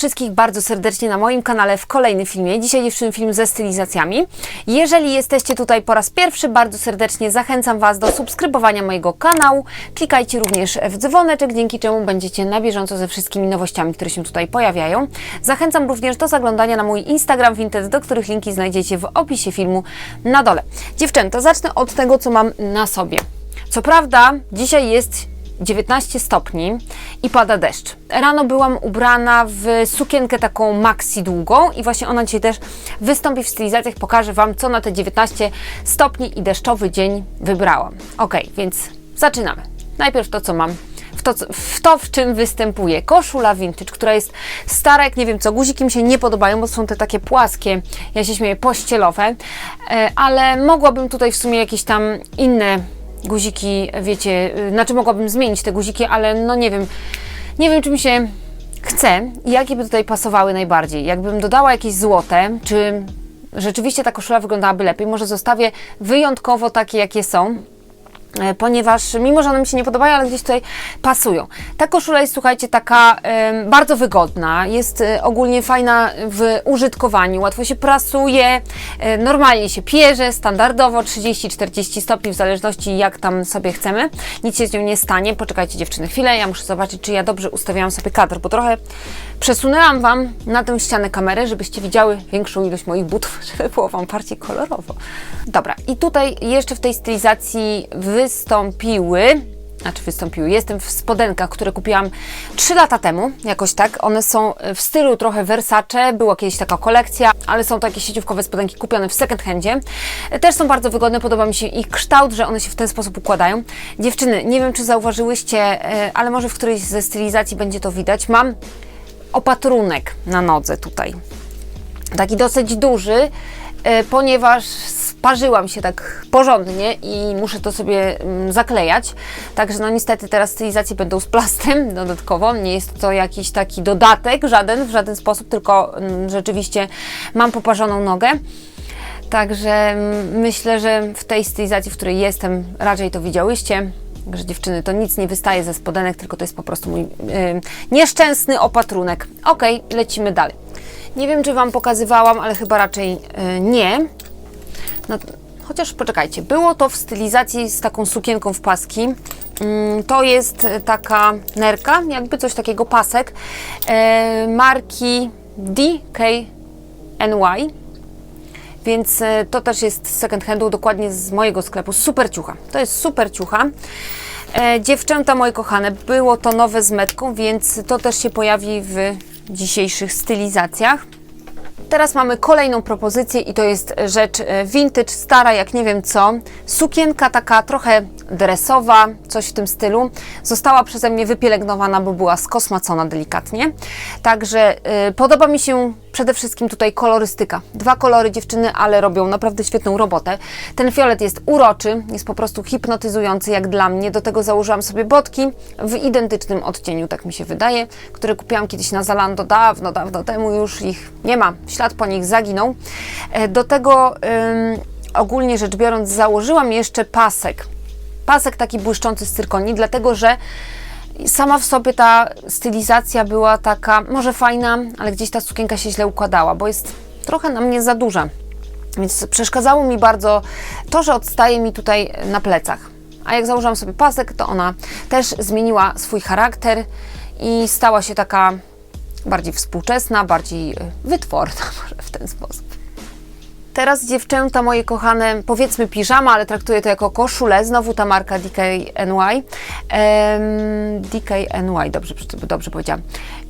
Wszystkich bardzo serdecznie na moim kanale w kolejnym filmie. Dzisiaj dziewczyny film ze stylizacjami. Jeżeli jesteście tutaj po raz pierwszy, bardzo serdecznie zachęcam Was do subskrybowania mojego kanału. Klikajcie również w dzwoneczek, dzięki czemu będziecie na bieżąco ze wszystkimi nowościami, które się tutaj pojawiają. Zachęcam również do zaglądania na mój Instagram Vinted, do których linki znajdziecie w opisie filmu na dole. Dziewczęta, zacznę od tego, co mam na sobie. Co prawda, dzisiaj jest 19 stopni i pada deszcz. Rano byłam ubrana w sukienkę taką maxi długą i właśnie ona dzisiaj też wystąpi w stylizacjach. Pokażę Wam, co na te 19 stopni i deszczowy dzień wybrałam. Ok, więc zaczynamy. Najpierw to, co mam w to, w to, w czym występuje. Koszula vintage, która jest stara, jak nie wiem co, guziki mi się nie podobają, bo są te takie płaskie, ja się śmieję, pościelowe, e, ale mogłabym tutaj w sumie jakieś tam inne guziki, wiecie, y, znaczy mogłabym zmienić te guziki, ale no nie wiem, nie wiem czy mi się chce i jakie by tutaj pasowały najbardziej. Jakbym dodała jakieś złote, czy rzeczywiście ta koszula wyglądałaby lepiej, może zostawię wyjątkowo takie, jakie są, ponieważ mimo, że one mi się nie podobają, ale gdzieś tutaj pasują. Ta koszula jest, słuchajcie, taka bardzo wygodna, jest e, ogólnie fajna w użytkowaniu, łatwo się prasuje, e, normalnie się pierze, standardowo 30-40 stopni, w zależności jak tam sobie chcemy. Nic się z nią nie stanie. Poczekajcie dziewczyny chwilę, ja muszę zobaczyć, czy ja dobrze ustawiałam sobie kadr, bo trochę przesunęłam Wam na tę ścianę kamerę, żebyście widziały większą ilość moich butów, żeby było Wam bardziej kolorowo. Dobra, i tutaj jeszcze w tej stylizacji wystąpiły znaczy wystąpiły. Jestem w spodenkach, które kupiłam 3 lata temu, jakoś tak. One są w stylu trochę Versace, była kiedyś taka kolekcja, ale są takie sieciówkowe spodenki kupione w second handzie. Też są bardzo wygodne, podoba mi się ich kształt, że one się w ten sposób układają. Dziewczyny, nie wiem czy zauważyłyście, e, ale może w którejś ze stylizacji będzie to widać. Mam opatrunek na nodze tutaj taki dosyć duży, e, ponieważ sparzyłam się tak porządnie i muszę to sobie mm, zaklejać. Także no niestety teraz stylizacje będą z plastem dodatkowo. Nie jest to jakiś taki dodatek, żaden, w żaden sposób, tylko mm, rzeczywiście mam poparzoną nogę. Także mm, myślę, że w tej stylizacji, w której jestem, raczej to widziałyście. Także dziewczyny, to nic nie wystaje ze spodenek, tylko to jest po prostu mój y, nieszczęsny opatrunek. Ok, lecimy dalej. Nie wiem, czy Wam pokazywałam, ale chyba raczej y, nie. No, chociaż poczekajcie, było to w stylizacji z taką sukienką w paski. Mm, To jest taka nerka, jakby coś takiego pasek e, marki DKNY. Więc e, to też jest second handu, dokładnie z mojego sklepu. Super ciucha. To jest super ciucha. E, dziewczęta moje kochane, było to nowe z metką, więc to też się pojawi w dzisiejszych stylizacjach. Teraz mamy kolejną propozycję i to jest rzecz e, vintage, stara jak nie wiem co. Sukienka taka trochę dresowa, coś w tym stylu. Została przeze mnie wypielęgnowana, bo była skosmacona delikatnie. Także y, podoba mi się przede wszystkim tutaj kolorystyka. Dwa kolory dziewczyny, ale robią naprawdę świetną robotę. Ten fiolet jest uroczy, jest po prostu hipnotyzujący jak dla mnie. Do tego założyłam sobie botki w identycznym odcieniu, tak mi się wydaje, które kupiłam kiedyś na Zalando dawno, dawno temu. Już ich nie ma. Ślad po nich zaginął. E, Do tego ym, ogólnie rzecz biorąc założyłam jeszcze pasek. Pasek taki błyszczący z cyrkonii, dlatego że sama w sobie ta stylizacja była taka, może fajna, ale gdzieś ta sukienka się źle układała, bo jest trochę na mnie za duża. Więc przeszkadzało mi bardzo to, że odstaje mi tutaj na plecach. A jak założyłam sobie pasek, to ona też zmieniła swój charakter i stała się taka bardziej współczesna, bardziej wytworna, może w ten sposób. Teraz dziewczęta moje kochane, powiedzmy piżama, ale traktuję to jako koszulę. Znowu ta marka DKNY. Em, DKNY, dobrze, dobrze powiedziałam.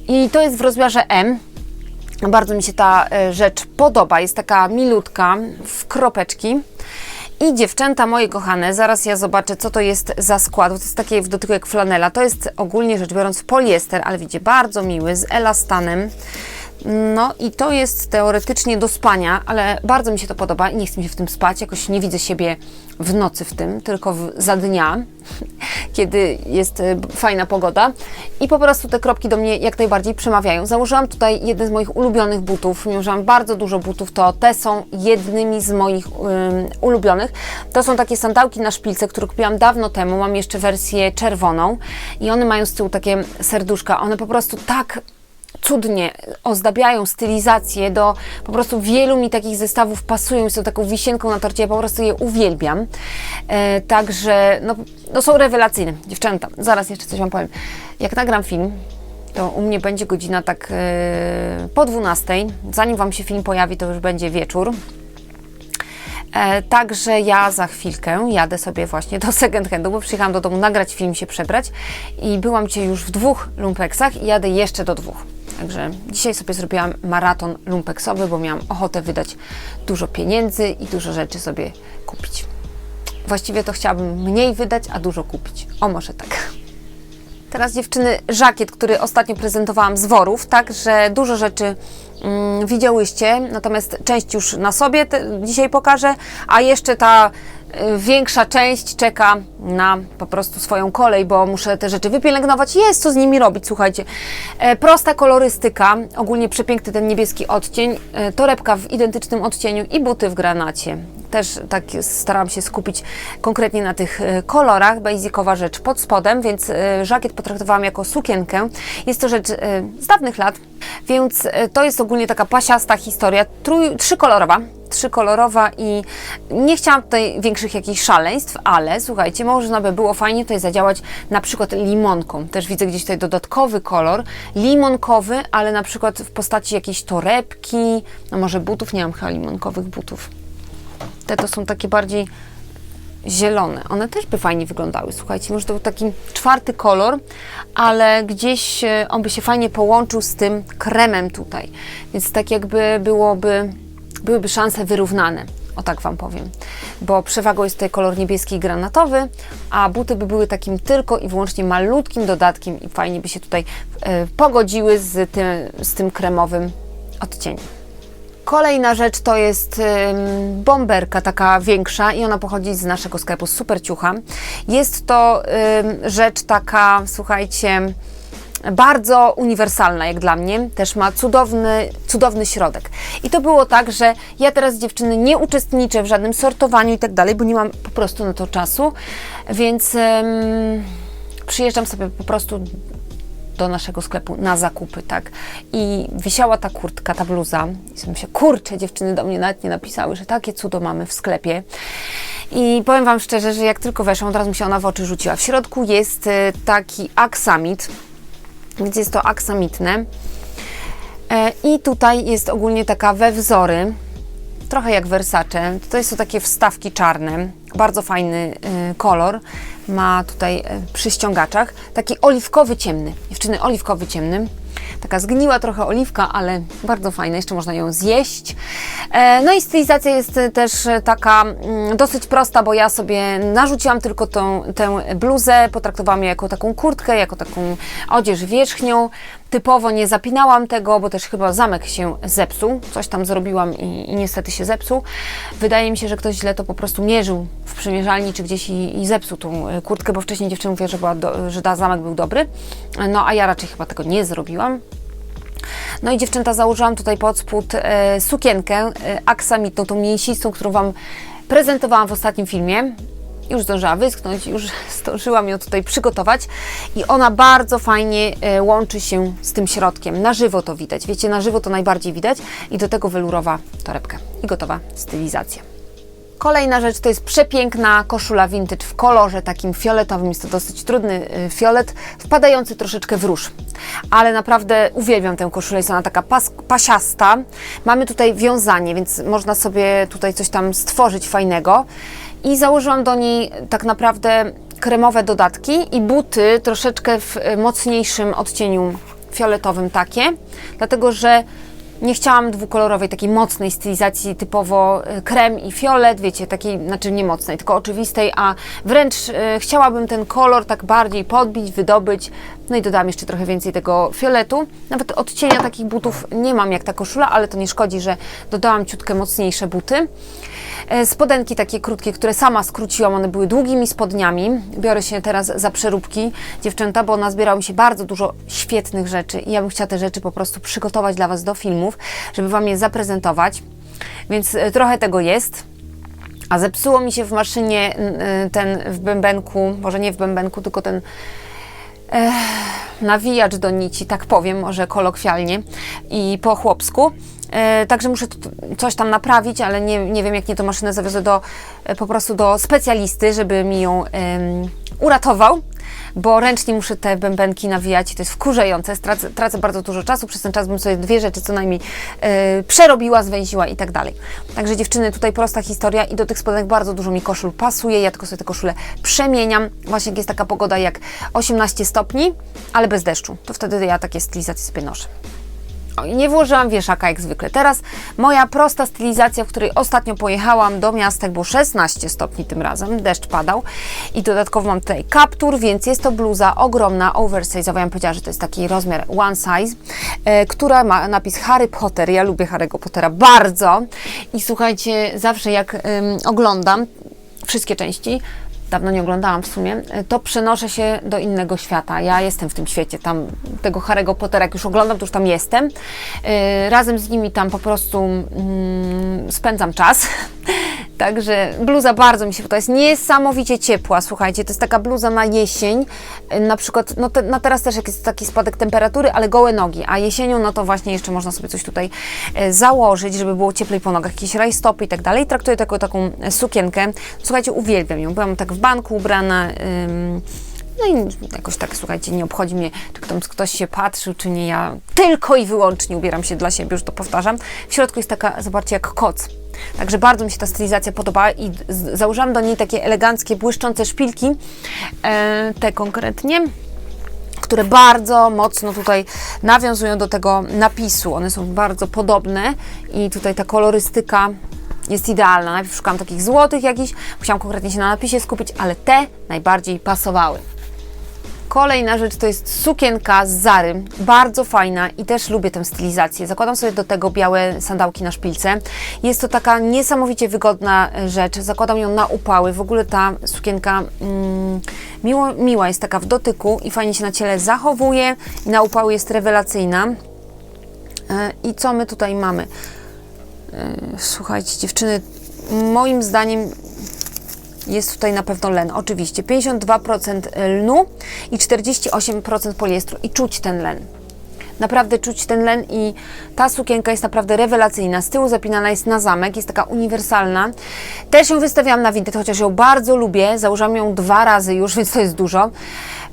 I to jest w rozmiarze M. Bardzo mi się ta e, rzecz podoba. Jest taka milutka w kropeczki. I dziewczęta moje kochane, zaraz ja zobaczę, co to jest za skład. To jest takie w dotyku jak flanela. To jest ogólnie rzecz biorąc poliester, ale widzicie, bardzo miły, z elastanem. No i to jest teoretycznie do spania, ale bardzo mi się to podoba i nie chcę mi się w tym spać. Jakoś nie widzę siebie w nocy w tym, tylko w, za dnia, kiedy jest e, fajna pogoda. I po prostu te kropki do mnie jak najbardziej przemawiają. Założyłam tutaj jeden z moich ulubionych butów. Mimo, mam bardzo dużo butów, to te są jednymi z moich ulubionych. To są takie sandałki na szpilce, które kupiłam dawno temu. Mam jeszcze wersję czerwoną i one mają z tyłu takie serduszka. One po prostu tak cudnie ozdabiają stylizację do po prostu wielu mi takich zestawów pasują, są taką wisienką na torcie, ja po prostu je uwielbiam. E, także no, no są rewelacyjne. Dziewczęta, zaraz jeszcze coś Wam powiem. Jak nagram film, to u mnie będzie godzina tak e, po 12. Zanim Wam się film pojawi, to już będzie wieczór. E, także ja za chwilkę jadę sobie właśnie do second handu, bo przyjechałam do domu nagrać film, się przebrać i byłam Cię już w dwóch lumpeksach i jadę jeszcze do dwóch. Także dzisiaj sobie zrobiłam maraton lumpeksowy, bo miałam ochotę wydać dużo pieniędzy i dużo rzeczy sobie kupić. Właściwie to chciałabym mniej wydać, a dużo kupić. O, może tak. Teraz dziewczyny, żakiet, który ostatnio prezentowałam z worów, tak, że dużo rzeczy mm, widziałyście, natomiast część już na sobie te, dzisiaj pokażę, a jeszcze ta większa część czeka na po prostu swoją kolej, bo muszę te rzeczy wypielęgnować. Jest co z nimi robić, słuchajcie. E, prosta kolorystyka, ogólnie przepiękny ten niebieski odcień, e, torebka w identycznym odcieniu i buty w granacie. Też tak staram się skupić konkretnie na tych e, kolorach. Basicowa rzecz pod spodem, więc e, żakiet potraktowałam jako sukienkę. Jest to rzecz e, z dawnych lat, więc to jest ogólnie taka pasiasta historia, trój, trzykolorowa. Trzykolorowa i nie chciałam tutaj większych jakichś szaleństw, ale słuchajcie, można by było fajnie tutaj zadziałać na przykład limonką. Też widzę gdzieś tutaj dodatkowy kolor, limonkowy, ale na przykład w postaci jakiejś torebki, no może butów, nie mam chyba limonkowych butów. Te to są takie bardziej zielone. One też by fajnie wyglądały. Słuchajcie, może to był taki czwarty kolor, ale gdzieś e, on by się fajnie połączył z tym kremem tutaj. Więc tak jakby byłoby, byłyby szanse wyrównane. O tak Wam powiem. Bo przewagą jest tutaj kolor niebieski i granatowy, a buty by były takim tylko i wyłącznie malutkim dodatkiem i fajnie by się tutaj e, pogodziły z tym, z tym kremowym odcieniem. Kolejna rzecz to jest bomberka taka większa i ona pochodzi z naszego sklepu Superciucha. Jest to rzecz taka, słuchajcie, bardzo uniwersalna jak dla mnie. Też ma cudowny, cudowny środek. I to było tak, że ja teraz dziewczyny nie uczestniczę w żadnym sortowaniu i tak dalej, bo nie mam po prostu na to czasu, więc przyjeżdżam sobie po prostu do naszego sklepu na zakupy, tak. I wisiała ta kurtka, ta bluza. I sobie myślę, kurczę, dziewczyny do mnie nawet nie napisały, że takie cudo mamy w sklepie. I powiem Wam szczerze, że jak tylko weszłam, od razu mi się ona w oczy rzuciła. W środku jest e, taki aksamit, więc jest to aksamitne. E, I tutaj jest ogólnie taka we wzory, trochę jak Versace. Tutaj są takie wstawki czarne, bardzo fajny y, kolor. Ma tutaj y, przy ściągaczach taki oliwkowy ciemny. Dziewczyny, oliwkowy ciemny. Taka zgniła trochę oliwka, ale bardzo fajna, jeszcze można ją zjeść. E, no i stylizacja jest y, też taka mm, dosyć prosta, bo ja sobie narzuciłam tylko tą, tę bluzę, potraktowałam ją jako taką kurtkę, jako taką odzież wierzchnią. Typowo nie zapinałam tego, bo też chyba zamek się zepsuł. Coś tam zrobiłam i, i niestety się zepsuł. Wydaje mi się, że ktoś źle to po prostu mierzył w przymierzalni czy gdzieś i, i zepsuł tą y, kurtkę, bo wcześniej dziewczyny mówiła, że, była do, że ta zamek był dobry. No a ja raczej chyba tego nie zrobiłam. No i dziewczęta założyłam tutaj pod spód e, sukienkę e, aksamitną, tą mięsistą, którą Wam prezentowałam w ostatnim filmie. Już zdążyła wyschnąć, już zdążyłam ją tutaj przygotować i ona bardzo fajnie e, łączy się z tym środkiem. Na żywo to widać, wiecie, na żywo to najbardziej widać i do tego welurowa torebka i gotowa stylizacja. Kolejna rzecz to jest przepiękna koszula vintage w kolorze takim fioletowym. Jest to dosyć trudny y, fiolet, wpadający troszeczkę w róż. Ale naprawdę uwielbiam tę koszulę. Jest ona taka pas, pasiasta. Mamy tutaj wiązanie, więc można sobie tutaj coś tam stworzyć fajnego. I założyłam do niej tak naprawdę kremowe dodatki i buty troszeczkę w mocniejszym odcieniu fioletowym takie, dlatego że nie chciałam dwukolorowej, takiej mocnej stylizacji, typowo y, krem i fiolet, wiecie, takiej, znaczy nie mocnej, tylko oczywistej, a wręcz y, chciałabym ten kolor tak bardziej podbić, wydobyć, no i dodam jeszcze trochę więcej tego fioletu. Nawet odcienia takich butów nie mam jak ta koszula, ale to nie szkodzi, że dodałam ciutkę mocniejsze buty. E, Spodenki takie krótkie, które sama skróciłam, one były długimi spodniami. Biorę się teraz za przeróbki, dziewczęta, bo nazbierało mi się bardzo dużo świetnych rzeczy i ja bym chciała te rzeczy po prostu przygotować dla Was do filmów, żeby Wam je zaprezentować. Więc e, trochę tego jest. A zepsuło mi się w maszynie y, ten w bębenku, może nie w bębenku, tylko ten nawijacz do nici, tak powiem, może kolokwialnie i po chłopsku. E, Także muszę coś tam naprawić, ale nie, nie wiem, jak nie to maszynę zawiozę do, e, po prostu do specjalisty, żeby mi ją uratował, bo ręcznie muszę te bębenki nawijać i to jest wkurzające. Tracę, bardzo dużo czasu, przez ten czas bym sobie dwie rzeczy co najmniej e, przerobiła, zwęziła i tak dalej. Także dziewczyny, tutaj prosta historia i do tych spodenek bardzo dużo mi koszul pasuje, ja tylko sobie te koszule przemieniam. Właśnie jak jest taka pogoda jak 18 stopni, ale bez deszczu, to wtedy ja takie stylizacje sobie noszę. Nie włożyłam wieszaka jak zwykle. Teraz moja prosta stylizacja, w której ostatnio pojechałam do miasta, było 16 stopni tym razem, deszcz padał. I dodatkowo mam tutaj kaptur, więc jest to bluza ogromna, oversize'owa, ja bym powiedziała, że to jest taki rozmiar one size, e, która ma napis Harry Potter, ja lubię Harry'ego Pottera bardzo. I słuchajcie, zawsze jak oglądam wszystkie części, dawno nie oglądałam w sumie, to przenoszę się do innego świata. Ja jestem w tym świecie, tam tego Harry'ego Pottera, jak już oglądam, to już tam jestem. Yy, Razem z nimi tam po prostu mm, spędzam czas. Także bluza bardzo mi się podoba. Jest niesamowicie ciepła, słuchajcie. To jest taka bluza na jesień. Yy, Na przykład, no, te, no teraz też jak jest taki spadek temperatury, ale gołe nogi. A jesienią, no to właśnie jeszcze można sobie coś tutaj e, założyć, żeby było cieplej po nogach, jakieś rajstopy i tak dalej. Traktuję taką, taką sukienkę. Słuchajcie, uwielbiam ją. Byłam tak w banku ubrana. ym, no i jakoś tak, słuchajcie, nie obchodzi mnie, czy ktoś, ktoś się patrzył, czy nie. Ja tylko i wyłącznie ubieram się dla siebie, już to powtarzam. W środku jest taka, zobaczcie, jak koc. Także bardzo mi się ta stylizacja podobała i założyłam do niej takie eleganckie, błyszczące szpilki, e, te konkretnie które bardzo mocno tutaj nawiązują do tego napisu. One są bardzo podobne i tutaj ta kolorystyka jest idealna. Najpierw szukałam takich złotych jakichś, musiałam konkretnie się na napisie skupić, ale te najbardziej pasowały. Kolejna rzecz to jest sukienka z Zary, bardzo fajna i też lubię tę stylizację. Zakładam sobie do tego białe sandałki na szpilce. Jest to taka niesamowicie wygodna e, rzecz. Zakładam ją na upały. W ogóle ta sukienka mm, miło, miła jest taka w dotyku i fajnie się na ciele zachowuje na upały jest rewelacyjna. E, I co my tutaj mamy? E, Słuchajcie, dziewczyny, moim zdaniem jest tutaj na pewno len, oczywiście. 52% lnu i 48% poliestru i czuć ten len. Naprawdę czuć ten len i ta sukienka jest naprawdę rewelacyjna. Z tyłu zapinana jest na zamek, jest taka uniwersalna. Też ją wystawiałam na Vinted, chociaż ją bardzo lubię. Założyłam ją dwa razy już, więc to jest dużo.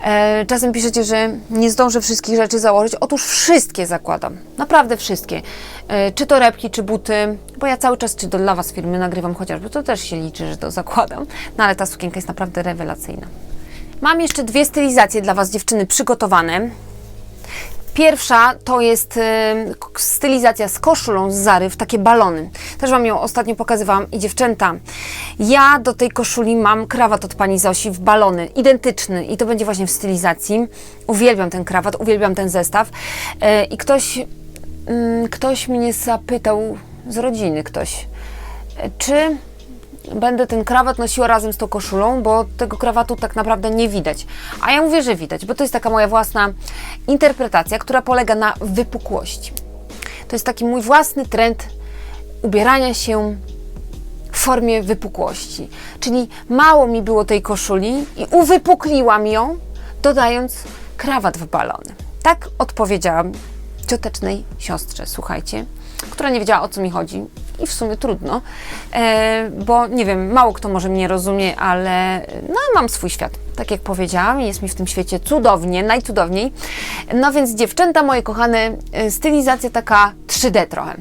E, czasem piszecie, że nie zdążę wszystkich rzeczy założyć. Otóż wszystkie zakładam. Naprawdę wszystkie. E, czy torebki, czy buty, bo ja cały czas, czy do, dla Was firmy nagrywam chociażby, to też się liczy, że to zakładam. No ale ta sukienka jest naprawdę rewelacyjna. Mam jeszcze dwie stylizacje dla Was, dziewczyny, przygotowane. Pierwsza to jest y, stylizacja z koszulą z Zary w takie balony. Też Wam ją ostatnio pokazywałam i dziewczęta, ja do tej koszuli mam krawat od Pani Zosi w balony, identyczny i to będzie właśnie w stylizacji. Uwielbiam ten krawat, uwielbiam ten zestaw Y, i ktoś, mm, ktoś mnie zapytał z rodziny, ktoś, y, czy będę ten krawat nosiła razem z tą koszulą, bo tego krawatu tak naprawdę nie widać. A ja mówię, że widać, bo to jest taka moja własna interpretacja, która polega na wypukłości. To jest taki mój własny trend ubierania się w formie wypukłości. Czyli mało mi było tej koszuli i uwypukliłam ją, dodając krawat w balony. Tak odpowiedziałam ciotecznej siostrze, słuchajcie, która nie wiedziała o co mi chodzi i w sumie trudno, e, bo nie wiem, mało kto może mnie rozumie, ale no, mam swój świat. Tak jak powiedziałam, jest mi w tym świecie cudownie, najcudowniej. No więc dziewczęta moje kochane, e, stylizacja taka 3D trochę.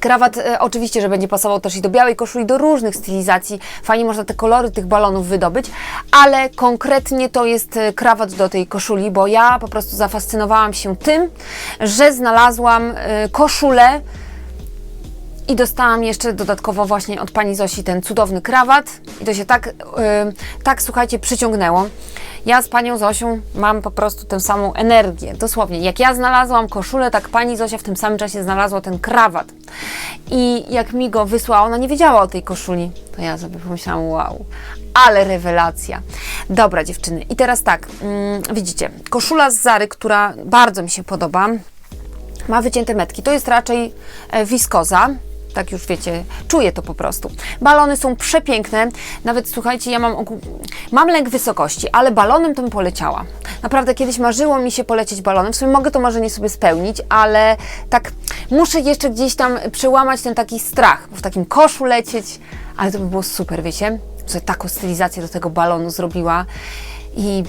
Krawat e, oczywiście, że będzie pasował też i do białej koszuli, do różnych stylizacji. Fajnie można te kolory tych balonów wydobyć, ale konkretnie to jest e, krawat do tej koszuli, bo ja po prostu zafascynowałam się tym, że znalazłam e, koszulę i dostałam jeszcze dodatkowo właśnie od pani Zosi ten cudowny krawat i to się tak, y, tak słuchajcie, przyciągnęło. Ja z panią Zosią mam po prostu tę samą energię, dosłownie. Jak ja znalazłam koszulę, tak pani Zosia w tym samym czasie znalazła ten krawat. I jak mi go wysłała, ona nie wiedziała o tej koszuli, to ja sobie pomyślałam, wow, ale rewelacja. Dobra dziewczyny, i teraz tak, mm, widzicie, koszula z Zary, która bardzo mi się podoba, ma wycięte metki. To jest raczej e, wiskoza. Tak już wiecie, czuję to po prostu. Balony są przepiękne. Nawet słuchajcie, ja mam, ogół- mam lęk wysokości, ale balonem to bym poleciała. Naprawdę kiedyś marzyło mi się polecieć balonem. W sumie mogę to marzenie sobie spełnić, ale tak muszę jeszcze gdzieś tam przełamać ten taki strach, bo w takim koszu lecieć, ale to by było super, wiecie? Sobie taką stylizację do tego balonu zrobiła i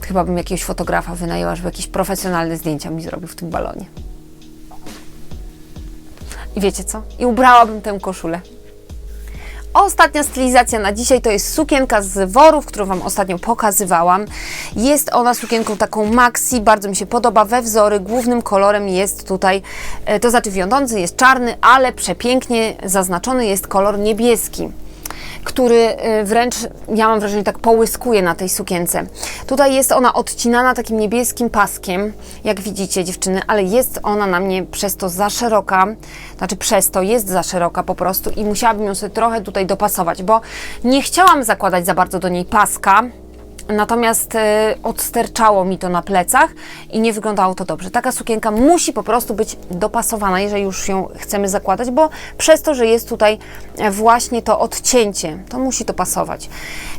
chyba bym jakiegoś fotografa wynajęła, żeby jakieś profesjonalne zdjęcia mi zrobił w tym balonie. I wiecie co? I ubrałabym tę koszulę. Ostatnia stylizacja na dzisiaj to jest sukienka z worów, którą Wam ostatnio pokazywałam. Jest ona sukienką taką maxi, bardzo mi się podoba we wzory. Głównym kolorem jest tutaj, e, to znaczy wiodący jest czarny, ale przepięknie zaznaczony jest kolor niebieski który y, wręcz, ja mam wrażenie, tak połyskuje na tej sukience. Tutaj jest ona odcinana takim niebieskim paskiem, jak widzicie dziewczyny, ale jest ona na mnie przez to za szeroka, znaczy przez to jest za szeroka po prostu i musiałabym ją sobie trochę tutaj dopasować, bo nie chciałam zakładać za bardzo do niej paska, Natomiast e, odsterczało mi to na plecach i nie wyglądało to dobrze. Taka sukienka musi po prostu być dopasowana, jeżeli już ją chcemy zakładać, bo przez to, że jest tutaj e, właśnie to odcięcie, to musi to pasować.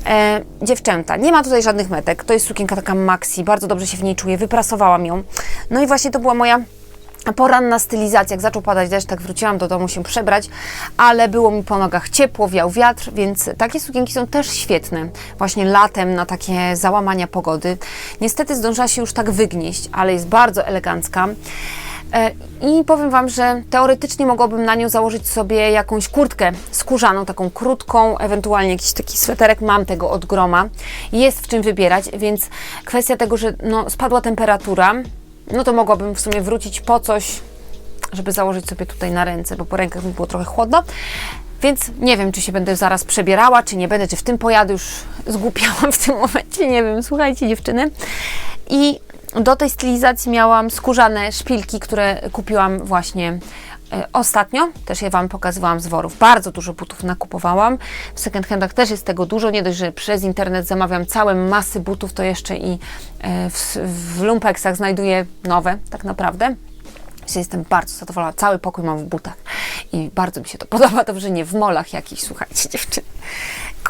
E, dziewczęta, nie ma tutaj żadnych metek. To jest sukienka taka maxi, bardzo dobrze się w niej czuję, wyprasowałam ją. No i właśnie to była moja Poranna stylizacja, jak zaczął padać deszcz, tak wróciłam do domu się przebrać, ale było mi po nogach ciepło, wiał wiatr, więc takie sukienki są też świetne. Właśnie latem na takie załamania pogody. Niestety zdążyła się już tak wygnieść, ale jest bardzo elegancka. E, I powiem Wam, że teoretycznie mogłabym na nią założyć sobie jakąś kurtkę skórzaną, taką krótką, ewentualnie jakiś taki sweterek. Mam tego od groma. Jest w czym wybierać, więc kwestia tego, że no, spadła temperatura, no to mogłabym w sumie wrócić po coś, żeby założyć sobie tutaj na ręce, bo po rękach mi było trochę chłodno. Więc nie wiem, czy się będę zaraz przebierała, czy nie będę, czy w tym pojadę. Już zgłupiałam w tym momencie, nie wiem. Słuchajcie, dziewczyny. I do tej stylizacji miałam skórzane szpilki, które kupiłam właśnie ostatnio. Też je Wam pokazywałam z worów. Bardzo dużo butów nakupowałam. W second handach też jest tego dużo. Nie dość, że przez internet zamawiam całe masy butów, to jeszcze i e, w, w lumpeksach znajduję nowe tak naprawdę. Jestem bardzo zadowolona. Cały pokój mam w butach i bardzo mi się to podoba. Dobrze, nie w molach jakichś, słuchajcie, dziewczyny.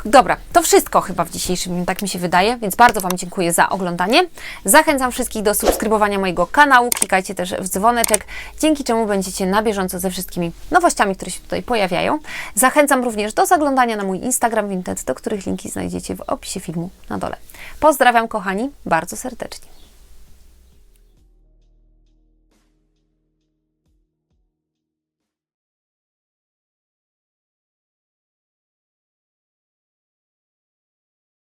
Dobra, to wszystko chyba w dzisiejszym tak mi się wydaje, więc bardzo Wam dziękuję za oglądanie. Zachęcam wszystkich do subskrybowania mojego kanału, klikajcie też w dzwoneczek, dzięki czemu będziecie na bieżąco ze wszystkimi nowościami, które się tutaj pojawiają. Zachęcam również do zaglądania na mój Instagram Vinted, do których linki znajdziecie w opisie filmu na dole. Pozdrawiam kochani, bardzo serdecznie.